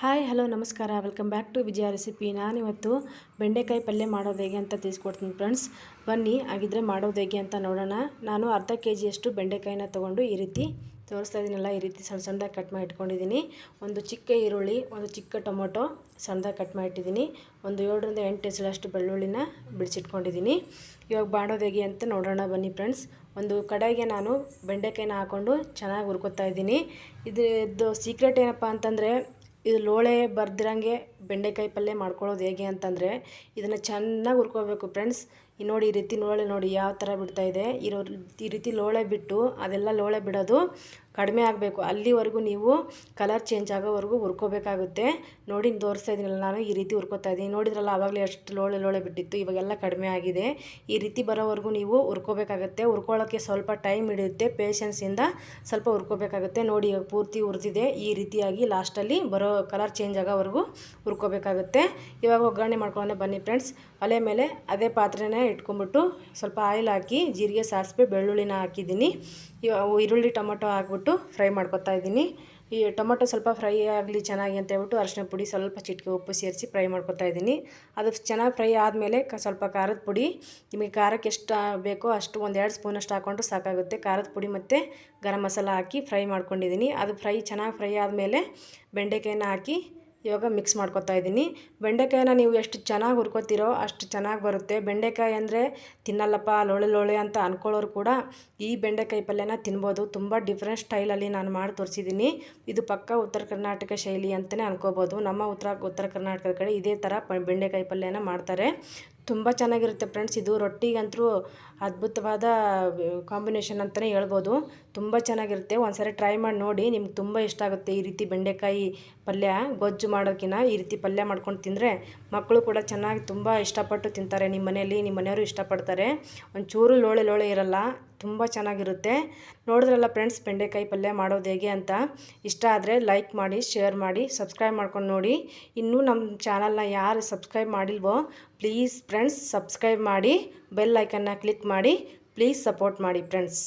Hi, hello, ನಮಸ್ಕಾರ. Welcome back to Vijaya recipe. ನಾನಿವತ್ತು ಬೆಂಡೆಕಾಯಿ ಪಲ್ಯ ಮಾಡೋದು ಹೇಗೆ ಅಂತ ತಿಳಿಸ್ಕೊಡ್ತೀನಿ ಫ್ರೆಂಡ್ಸ್. ಬನ್ನಿ, ಹಾಗಿದ್ರೆ ಮಾಡೋದು ಹೇಗೆ ಅಂತ ನೋಡೋಣ. ನಾನು ಅರ್ಧ ಕೆ ಜಿಯಷ್ಟು ಬೆಂಡೆಕಾಯಿನ ತೊಗೊಂಡು ಈ ರೀತಿ ತೋರಿಸ್ತಾ ಇದ್ದೀನಲ್ಲ ಈ ರೀತಿ ಸಣ್ಣ ಸಣ್ಣದಾಗಿ ಕಟ್ ಮಾಡಿ ಇಟ್ಕೊಂಡಿದ್ದೀನಿ. ಒಂದು ಚಿಕ್ಕ ಈರುಳ್ಳಿ, ಒಂದು ಚಿಕ್ಕ ಟೊಮೊಟೊ ಸಣ್ಣದಾಗಿ ಕಟ್ ಮಾಡಿಟ್ಟಿದ್ದೀನಿ ಒಂದು ಏಳರಿಂದ ಎಂಟು ಎಸಳಷ್ಟು ಬೆಳ್ಳುಳ್ಳಿನ ಬಿಡಿಸಿಟ್ಕೊಂಡಿದ್ದೀನಿ. ಇವಾಗ ಮಾಡೋದು ಹೇಗೆ ಅಂತ ನೋಡೋಣ ಬನ್ನಿ ಫ್ರೆಂಡ್ಸ್. ಒಂದು ಕಡೆಗೆ ನಾನು ಬೆಂಡೆಕಾಯಿನ ಹಾಕ್ಕೊಂಡು ಚೆನ್ನಾಗಿ ಹುರ್ಕೊತಾ ಇದ್ದೀನಿ. ಇದ್ರದ್ದು ಇದು ಸೀಕ್ರೆಟ್ ಏನಪ್ಪ ಅಂತಂದರೆ ಇದು ಲೋಳೆ ಬರ್ದಿರಂಗೆ ಬೆಂಡೆಕಾಯಿ ಪಲ್ಯ ಮಾಡ್ಕೊಳ್ಳೋದು ಹೇಗೆ ಅಂತಂದರೆ ಇದನ್ನು ಚೆನ್ನಾಗಿ ಹುರ್ಕೋಬೇಕು ಫ್ರೆಂಡ್ಸ್ ನೋಡಿ ಈ ರೀತಿ ಲೋಳೆ ನೋಡಿ ಯಾವ ಥರ ಬಿಡ್ತಾ ಇದೆ. ಇರೋ ಈ ರೀತಿ ಲೋಳೆ ಬಿಟ್ಟು ಅದೆಲ್ಲ ಲೋಳೆ ಬಿಡೋದು ಕಡಿಮೆ ಆಗಬೇಕು. ಅಲ್ಲಿವರೆಗೂ ನೀವು ಕಲರ್ ಚೇಂಜ್ ಆಗೋವರೆಗೂ ಹುರ್ಕೋಬೇಕಾಗುತ್ತೆ. ನೋಡಿ ತೋರಿಸ್ತಾ ಇದ್ದೀನಲ್ಲ ನಾನು ಈ ರೀತಿ ಹುರ್ಕೋತಾ ಇದ್ದೀನಿ ನೋಡಿದ್ರಲ್ಲ ಆವಾಗಲೇ ಎಷ್ಟು ಲೋಳೆ ಲೋಳೆ ಬಿಟ್ಟಿತ್ತು. ಇವಾಗೆಲ್ಲ ಕಡಿಮೆ ಆಗಿದೆ. ಈ ರೀತಿ ಬರೋವರೆಗೂ ನೀವು ಹುರ್ಕೋಬೇಕಾಗುತ್ತೆ. ಹುರ್ಕೊಳ್ಳೋಕ್ಕೆ ಸ್ವಲ್ಪ ಟೈಮ್ ಹಿಡಿಯುತ್ತೆ. ಪೇಷನ್ಸಿಂದ ಸ್ವಲ್ಪ ಹುರ್ಕೋಬೇಕಾಗುತ್ತೆ. ನೋಡಿ ಇವಾಗ ಪೂರ್ತಿ ಹುರಿದಿದೆ. ಈ ರೀತಿಯಾಗಿ ಲಾಸ್ಟಲ್ಲಿ ಬರೋ ಕಲರ್ ಚೇಂಜ್ ಆಗೋವರೆಗೂ ಹುರ್ಕೋಬೇಕಾಗುತ್ತೆ. ಇವಾಗ ಒಗ್ಗರಣೆ ಮಾಡ್ಕೊಳ್ಳೋಣ ಬನ್ನಿ ಫ್ರೆಂಡ್ಸ್. ಒಲೆ ಮೇಲೆ ಅದೇ ಪಾತ್ರೆನೇ ಇಟ್ಕೊಂಬಿಟ್ಟು ಸ್ವಲ್ಪ ಆಯಿಲ್ ಹಾಕಿ ಜೀರಿಗೆ, ಸಾಸಿವೆ, ಬೆಳ್ಳುಳ್ಳಿನ ಹಾಕಿದ್ದೀನಿ. ಈರುಳ್ಳಿ, ಟೊಮೊಟೊ ಹಾಕ್ಬಿಟ್ಟು ಫ್ರೈ ಮಾಡ್ಕೊತಾ ಇದ್ದೀನಿ. ಈ ಟೊಮೊಟೊ ಸ್ವಲ್ಪ ಫ್ರೈ ಆಗಲಿ ಚೆನ್ನಾಗಿ ಅಂತ ಹೇಳ್ಬಿಟ್ಟು ಅರಿಶಿನ ಪುಡಿ ಸ್ವಲ್ಪ ಚಿಟಿಕೆ ಉಪ್ಪು ಸೇರಿಸಿ ಫ್ರೈ ಮಾಡ್ಕೊತಾ ಇದ್ದೀನಿ. ಅದು ಚೆನ್ನಾಗಿ ಫ್ರೈ ಆದಮೇಲೆ ಕ ಸ್ವಲ್ಪ ಖಾರದ ಪುಡಿ. ನಿಮಗೆ ಖಾರಕ್ಕೆ ಎಷ್ಟು ಬೇಕೋ ಅಷ್ಟು ಒಂದು ಎರಡು ಸ್ಪೂನಷ್ಟು ಹಾಕ್ಕೊಂಡು ಸಾಕಾಗುತ್ತೆ. ಖಾರದ ಪುಡಿ ಮತ್ತು ಗರಂ ಮಸಾಲ ಹಾಕಿ ಫ್ರೈ ಮಾಡ್ಕೊಂಡಿದ್ದೀನಿ. ಅದು ಫ್ರೈ ಚೆನ್ನಾಗಿ ಫ್ರೈ ಆದಮೇಲೆ ಬೆಂಡೆಕಾಯಿನ ಹಾಕಿ ಇವಾಗ ಮಿಕ್ಸ್ ಮಾಡ್ಕೊತಾ ಇದ್ದೀನಿ. ಬೆಂಡೆಕಾಯನ್ನ ನೀವು ಎಷ್ಟು ಚೆನ್ನಾಗಿ ಹುರ್ಕೋತಿರೋ ಅಷ್ಟು ಚೆನ್ನಾಗಿ ಬರುತ್ತೆ. ಬೆಂಡೆಕಾಯಿ ಅಂದರೆ ತಿನ್ನಲ್ಲಪ್ಪ, ಲೋಳೆ ಲೋಳೆ ಅಂತ ಅಂದ್ಕೊಳ್ಳೋರು ಕೂಡ ಈ ಬೆಂಡೆಕಾಯಿ ಪಲ್ಯನ ತಿನ್ಬೋದು. ತುಂಬ ಡಿಫ್ರೆಂಟ್ ಸ್ಟೈಲಲ್ಲಿ ನಾನು ಮಾಡಿ ತೋರಿಸಿದ್ದೀನಿ. ಇದು ಪಕ್ಕ ಉತ್ತರ ಕರ್ನಾಟಕ ಶೈಲಿ ಅಂತಲೇ ಅನ್ಕೋಬೋದು. ನಮ್ಮ ಉತ್ತರ ಉತ್ತರ ಕರ್ನಾಟಕದ ಕಡೆ ಇದೇ ಥರ ಬೆಂಡೆಕಾಯಿ ಪಲ್ಯನ ಮಾಡ್ತಾರೆ. ತುಂಬ ಚೆನ್ನಾಗಿರುತ್ತೆ ಫ್ರೆಂಡ್ಸ್. ಇದು ರೊಟ್ಟಿಗಂತೂ ಅದ್ಭುತವಾದ ಕಾಂಬಿನೇಷನ್ ಅಂತಲೇ ಹೇಳ್ಬೋದು. ತುಂಬ ಚೆನ್ನಾಗಿರುತ್ತೆ. ಒಂದ್ಸರಿ ಟ್ರೈ ಮಾಡಿ ನೋಡಿ, ನಿಮ್ಗೆ ತುಂಬ ಇಷ್ಟ ಆಗುತ್ತೆ ಈ ರೀತಿ ಬೆಂಡೆಕಾಯಿ ಪಲ್ಯ. ಗೊಜ್ಜು ಮಾಡೋಕ್ಕಿಂತ ಈ ರೀತಿ ಪಲ್ಯ ಮಾಡ್ಕೊಂಡು ತಿಂದರೆ ಮಕ್ಕಳು ಕೂಡ ಚೆನ್ನಾಗಿ ತುಂಬ ಇಷ್ಟಪಟ್ಟು ತಿಂತಾರೆ. ನಿಮ್ಮ ಮನೆಯಲ್ಲಿ ನಿಮ್ಮ ಮನೆಯವರು ಇಷ್ಟಪಡ್ತಾರೆ. ಒಂಚೂರು ಲೋಳೆ ಲೋಳೆ ಇರಲ್ಲ, ತುಂಬ ಚೆನ್ನಾಗಿರುತ್ತೆ. ನೋಡಿದ್ರಲ್ಲ ಫ್ರೆಂಡ್ಸ್, ಬೆಂಡೆಕಾಯಿ ಪಲ್ಯ ಮಾಡೋದು ಹೇಗೆ ಅಂತ. ಇಷ್ಟ ಆದರೆ ಲೈಕ್ ಮಾಡಿ ಶೇರ್ ಮಾಡಿ ಸಬ್ಸ್ಕ್ರೈಬ್ ಮಾಡ್ಕೊಂಡು ನೋಡಿ. ಇನ್ನೂ ನಮ್ಮ ಚಾನಲ್ನ ಯಾರು ಸಬ್ಸ್ಕ್ರೈಬ್ ಮಾಡಿಲ್ವೋ ಪ್ಲೀಸ್ ಫ್ರೆಂಡ್ಸ್ ಸಬ್ಸ್ಕ್ರೈಬ್ ಮಾಡಿ ಬೆಲ್ ಐಕನ್ನ ಕ್ಲಿಕ್ ಮಾಡಿ ಪ್ಲೀಸ್ ಸಪೋರ್ಟ್ ಮಾಡಿ ಫ್ರೆಂಡ್ಸ್.